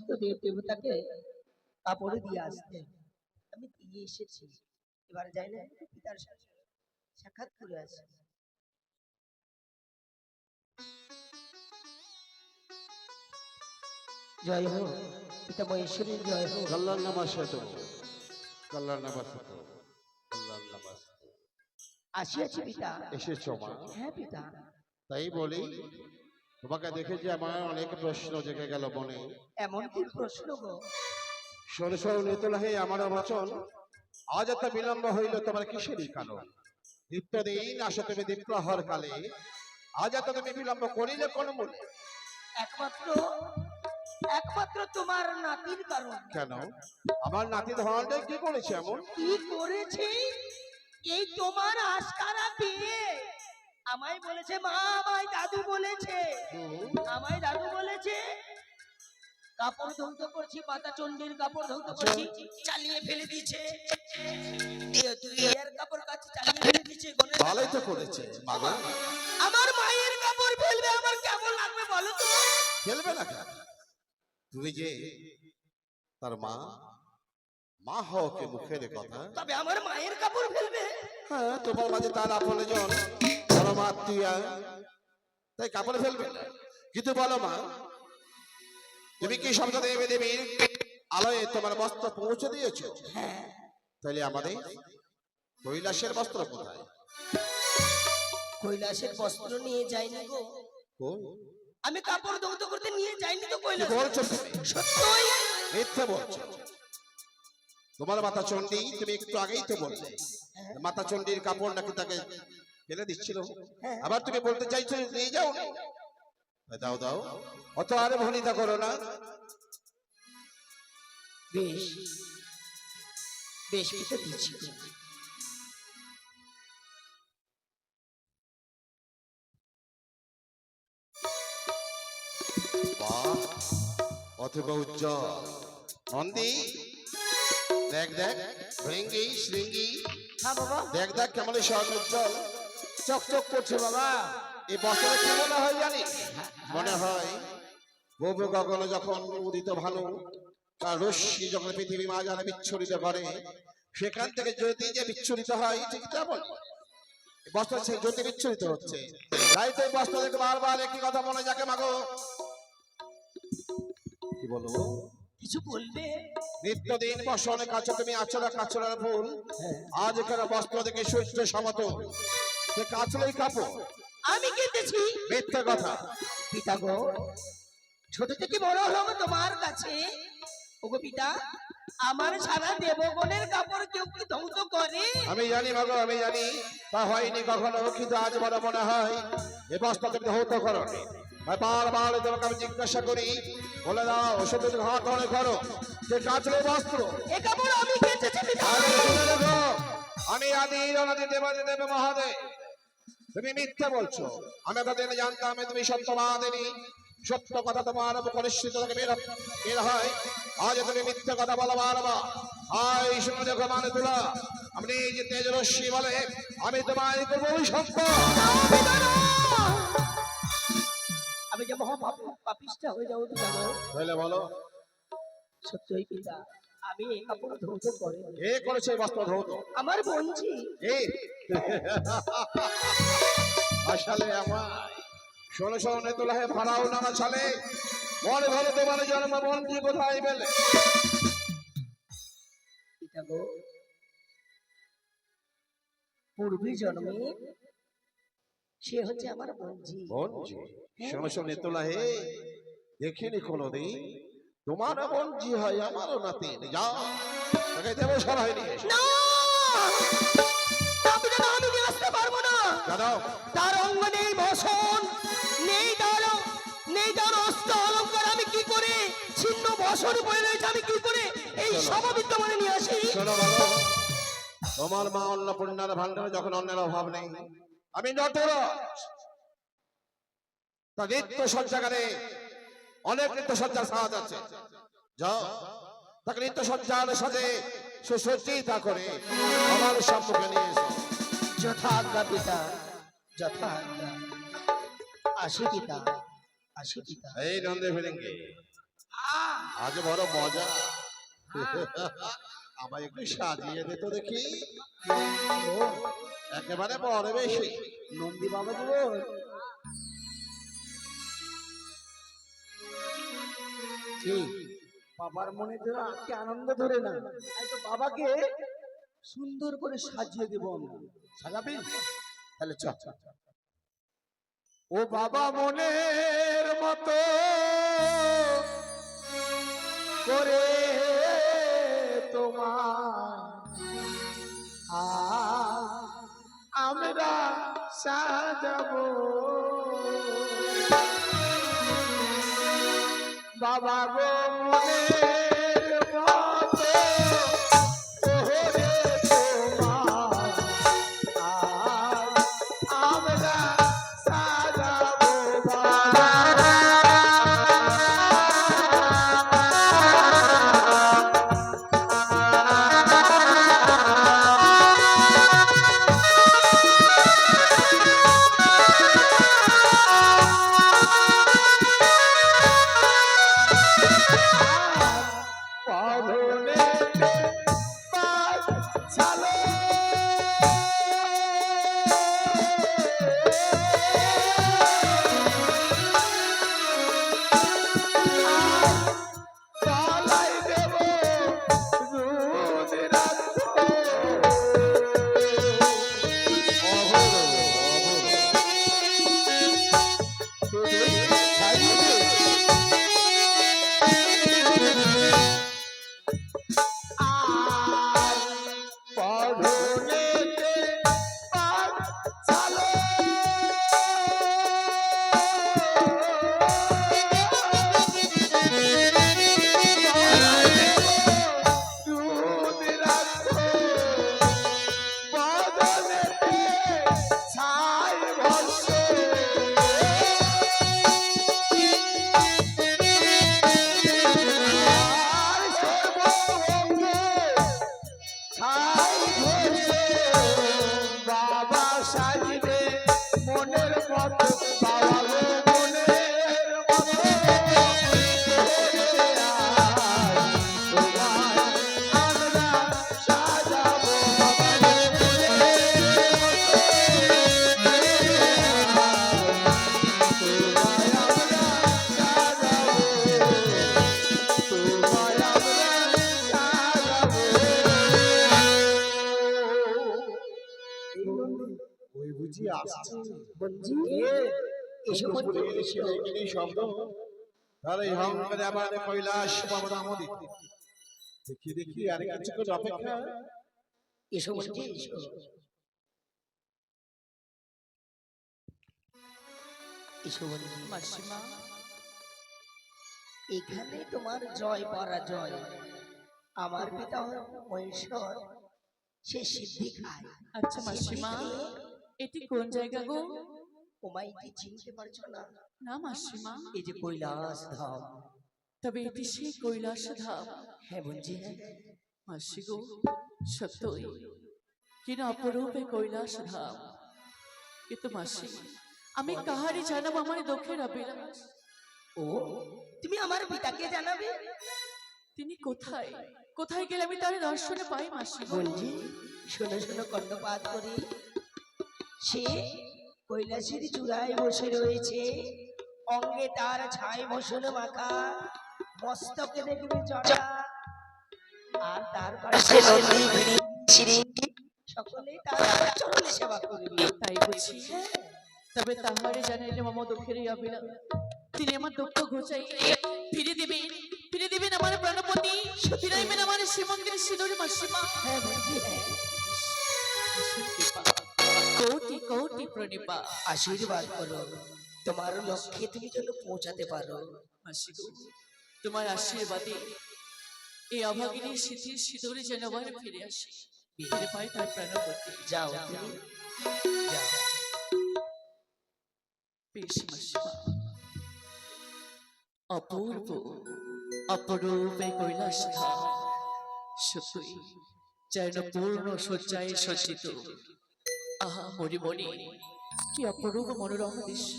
সমস্ত দেব দেবতাকে কাপড় দিয়ে আসতে আমি দিয়ে এসেছি। এবার যাই না পিতার সাথে সাক্ষাৎ করে আসি। জয় হোক পিতা মহেশ্বরীর জয় হোক। কল্যাণ নমস্কার কল্যাণ নমস্কার কল্যাণ নমস্কার আসিয়াছি পিতা। এসেছ মা। হ্যাঁ পিতা। তাই বলি তোমাকে দেখে যে আমার অনেক প্রশ্ন জেগে গেল মনে। এমন কি প্রশ্ন গো? সরু নেতলা হে আমার বচন আজ এত বিলম্ব হইল তোমার কিসেরই কারণ নিত্যদিন আসো তুমি দীপ্ত হওয়ার কালে। আজ এত তুমি বিলম্ব করিলে কোন মূলে? একমাত্র একমাত্র তোমার নাতির কারণ। কেন? আমার নাতি ধরনটা কি করেছে এমন? কি করেছে? এই তোমার আস্কারা পেয়ে। আমায় বলেছে মা আমায় দাদু বলেছে। আমায় দাদু বলেছে কাপড় ধৌত করছি মাতা চণ্ডীর কাপড় ধৌত আচ্ছা। করছি চালিয়ে ফেলে দিয়েছে। কাপড় কাছে চালিয়ে ফেলে দিয়েছে ভালোই তো করেছে আমার মায়ের কাপড় ফেলবে আমার কেমন লাগবে বলো তো? খেলবে না তুমি যে তার মা মা হও কে মুখের কথা। তবে আমার মায়ের কাপড় ফেলবে। হ্যাঁ তোমার মাঝে তার আপনে জন তাই কাপড়ে ফেলবে। না কিন্তু বলো মা তুমি কি শব্দ দেবে দেবীর আলোয় তোমার বস্ত্র পৌঁছে দিয়েছ? তাহলে আমাদের কৈলাসের বস্ত্র কোথায়? কৈলাসের বস্ত্র নিয়ে যাইনি গো? আমি কাপড় ধৌত করতে নিয়ে যাইনি তো কৈলাস। বলছো? সত্যই? মিথ্যে বলছো। তোমার মাতা চণ্ডী তুমি একটু আগেই তো বললে মাতা চণ্ডীর কাপড় নাকি তাকে ফেলে দিচ্ছিল। হ্যাঁ। আবার তুমি বলতে চাইছো নিয়ে যাও। দাও দাও। অত আরে ভনিতা করো না। বেশ। বেশ দিচ্ছি। অথব উজ্জ্বল। নন্দী দেখ দেখ ভৃঙ্গি শৃঙ্গি। হ্যাঁ দেখ দেখ কেমন স্বর্ণ উজ্জ্বল। চকচক করছে বাবা। এই বছরে কি মনে হয় জানি মনে হয় বহু গগন যখন উদিত ভানু তার রশ্মি যখন পৃথিবী মাঝারে বিচ্ছুরিত করে সেখান থেকে জ্যোতি যে বিচ্ছুরিত হয় ঠিক তেমন। বস্ত্র জ্যোতি বিচ্ছুরিত হচ্ছে। তাই তো বস্ত্র দেখে বারবার একই কথা মনে যাকে মাগো। কি বলব কিছু বলবে? নিত্যদিন বসনে কাছে তুমি আচরা কাচরার ফুল। আজ এখানে বস্ত্র দেখে সূর্য সমতল। সে কাচলেই কাপড়। আমি কেঁদেছি মিথ্যে কথা। পিতা গো ছোট থেকে বড় হলাম তোমার কাছে। ওগো পিতা আমার সারা দেবগণের কাপড় কেউ কি ধ্বংস করে? আমি জানি মাগো আমি জানি। তা হয়নি কখনো কিন্তু আজ বড় মনে হয়। এ বস্ত্র তুমি ধৌত করো। বারবার তোমাকে আমি জিজ্ঞাসা করি বলে দাও ওষুধ ঘাট মনে করো। সে কাচলে বস্ত্র। এ কাপড় আমি শুনে আমি আদি অনাদি দেবাদি দেব মহাদেব। তুমি মিথ্যে বলছো। আমি কতদিন জানতাম তুমি সত্যবাদিনী। সত্য কথা তোমার থেকে বের হয়। আজ তুমি মিথ্যে কথা বলো বারবার। আয় শুনে দেখো মানে তুলা আপনি যে তেজ রশ্মি বলে আমি তোমায় করব অভিশপ্ত। আমি যে মহা হয়ে যাব তাহলে বলো। সত্যই পিতা। এই কাপড় ধৌত করে কে করেছে বস্ত্র ধৌত? আমার এই আসলে আমার। শোনো শোনো নেতুলা হে ভাড়াও নানা ছালে। মনে ভালো তোমার জন্ম কোথায় পেলে? পূর্বী জন্মে সে হচ্ছে আমার বোনজি বঞ্জি। শোনো শোনো হে দেখিনি কোনোদিন। তোমার বঞ্জি হয় আমারও নাতি তাকে দেবো সরাই নিয়ে না! আমি পারব তার অঙ্গ নেই বসন নেই তার নেই তার অস্ত্র অলঙ্কার আমি কি করে? ছিন্ন বসন পড়ে রয়েছে আমি কি করে? এই সমাবিত্ত মানে নিয়ে আসি। শোনো তোমার মা অন্নপূর্ণার ভান্ডারে যখন অন্যের অভাব নেই আমি নটরাজ তা নিত্য সজ্জাগারে অনেক নিত্য সজ্জার সাজ আছে। যাও তাকে নিত্য সজ্জার সাজে সুসজ্জিতা করে আমার সম্মুখে নিয়ে এসো। যথা আজ্ঞা পিতা যথা আজ্ঞা আসি পিতা আসি পিতা। এই নন্দে ফিরেঙ্গে আজ বড় মজা। আমায় একটু সাজিয়ে দে তো দেখি। একেবারে বড় বেশি। নন্দী বাবা দেবো বাবার মনে যেন আজকে আনন্দ ধরে না। তো বাবাকে সুন্দর করে সাজিয়ে দেব সাজাবি? তাহলে চ। ও বাবা মনের মতো করে তোমার আমরা সাজাবো। বাবা গো বাবা শব্দ তাহলে আবার কৈলাস দেখি দেখি আর অপেক্ষা মাসিমা। এখানে তোমার জয় পরাজয়। আমার পিতা হল মহেশ্বর সে সিদ্ধি খায়। আচ্ছা মাসিমা এটি কোন জায়গা গো? ওমাইকে চিনতে পারছ না? না মাসিমা এই যে কৈলাস ধাম তবে এটি সেই কৈলাস ধাম হ্যাঁ হ্যাঁ মাসি গো সত্যই। কিনা অপরূপে কৈলাস ধাম কিন্তু মাসি আমি কাহারি জানাব আমার দুঃখের অবিলাস ও তুমি আমার পিতাকে জানাবে? তিনি কোথায়? কোথায় গেলে আমি তার দর্শনে পাই মাসি বঞ্জি শোনো শোনো কর্ণপাত করি। সে কৈলাসের চূড়ায় বসে রয়েছে। অঙ্গে তার ছাই মশন মাখা। মস্তকে দেখবে জড়া আর তার পাশে সকলে তার চরণে সেবা করবে। তাই বুঝি তবে তাহারে জানাইলে মামা দুঃখের অবিলাস তিনি আমার দুঃখ ঘুচাই ফিরে দিবেন ফিরে দিবেন আমার প্রাণপতি ফিরাইবেন আমার শ্রীমন্দির সিঁদুর মাসিমা। হ্যাঁ বলছি হ্যাঁ। কোটি কোটি প্রণিপা। আশীর্বাদ করো। তোমার লক্ষ্যে তুমি যেন পৌঁছাতে পারো। মাসি গো, তোমার আশীর্বাদে এই অভাগিনীর স্মৃতির সিঁদুরে যেন আবার ফিরে আসি। ফিরে পাই তার প্রাণপতি যাও যাও। বেশ মাসিমা অপূর্ব অপরূপে কৈলাস ধাম সত্যই যেন পূর্ণ সজ্জায় সজ্জিত। মরিমণি কি অপরূপ মনোরম দৃশ্য।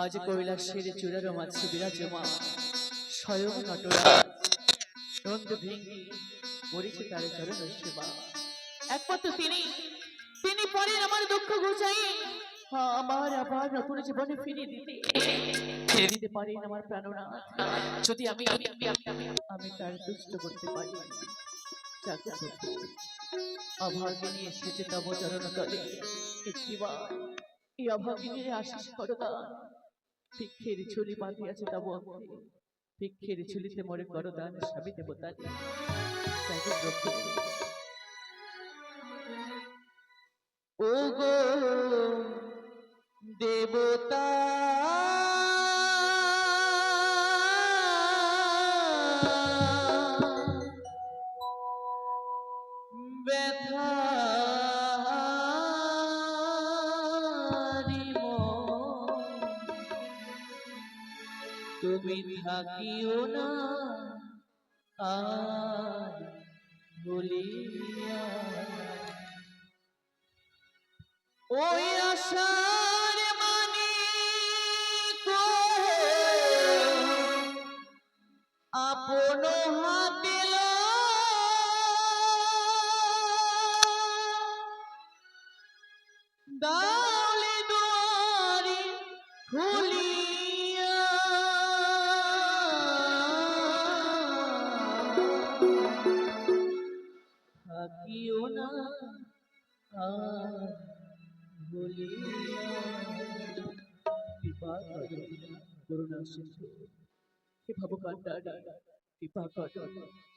আজ কৈলাসের চূড়ার মাঝে বিরাজমান, স্বয়ং নটরা নন্দ ভেঙ্গি পড়েছে তার চরণ সেবা। একমাত্র তিনি তিনি পরেন আমার দুঃখ ঘুচাই আমার আবার নতুন জীবনে ফিরে দিতে। ফিরে দিতে পারেন আমার প্রাণনাথ, যদি আমি আমি আমি তার দুষ্ট করতে পারি। করব অভাগিনী এসেছে তব চরণ তলে একটিবার এই অভাগিনীর আশিস করদা ভিক্ষের ঝুলি বাঁধিয়াছে তব ভিক্ষের ঝুলিতে মরে করদান স্বামী দেবতানি থাকিও না। আর বলিয়া ওই আশার মানি আপন হাতে برکت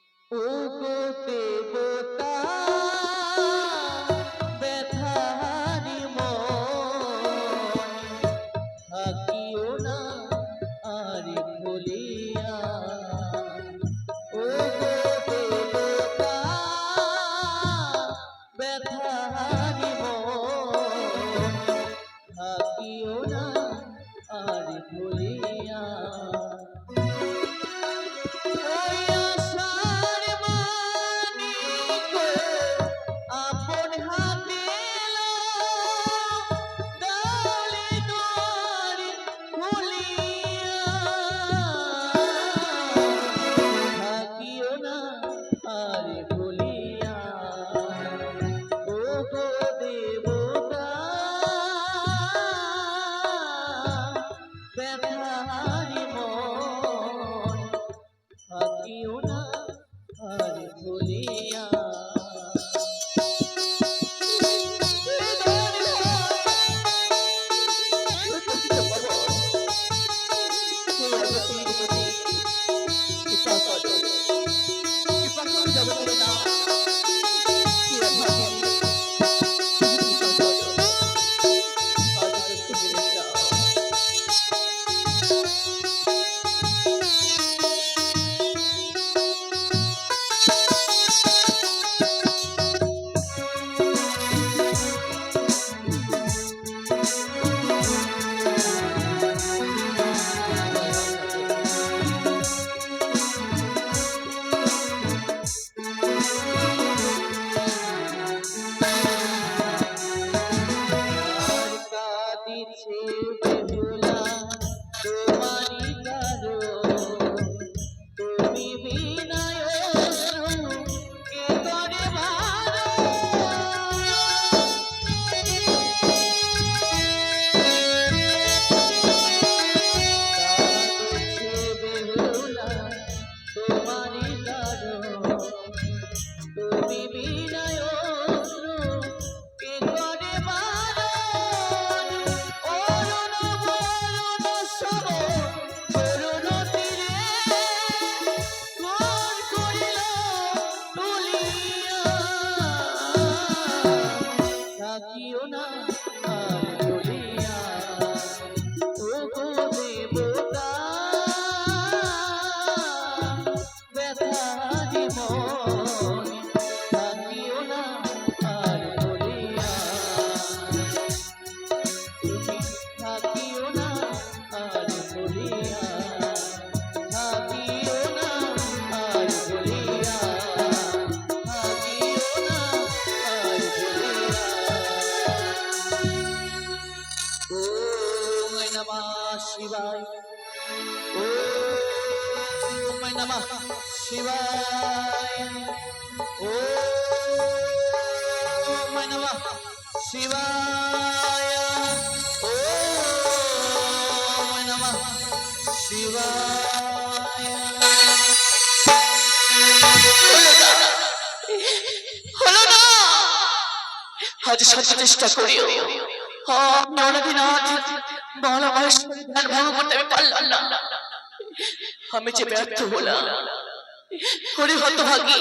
থাকিও না নমঃ শিবায় ॐ नमः शिवाय ॐ नमः शिवाय হলো না আজ শত চেষ্টা করিও আমি অনাদিনাথ বল আমার শরীর ধ্যান ভঙ্গ করতে আমি পারলাম না আমি যে ব্যর্থ হলাম হরি হতভাগী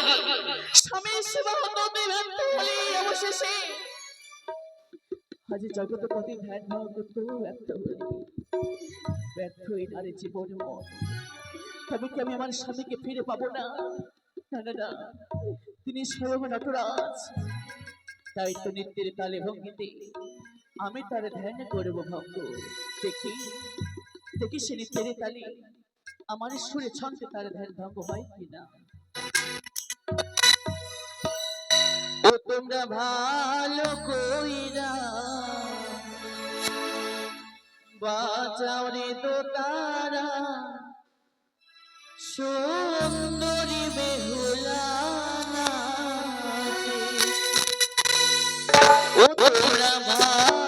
স্বামী সেবা হতে ব্যর্থ হলি অবশেষে আজ জগৎপতি ধ্যান ভঙ্গ করতেও ব্যর্থ হলি ব্যর্থই নারী জীবন মন। তবে কি আমি আমার স্বামীকে ফিরে পাবো না? না না না। তিনি স্বয়ং নটরাজ। তাই তো নিত্যের তালে ভঙ্গিতে আমি তার ধ্যান করব ভঙ্গ দেখি দেখি সে নিত্যের তালে আমার সুরে ছন্দে তার ধ্যান ভঙ্গ হয় কিনা ও তোমরা ভালো কইরা বাঁচাও রে তো তারা সুন্দরী বেহুলা। ও তোমরা ভালো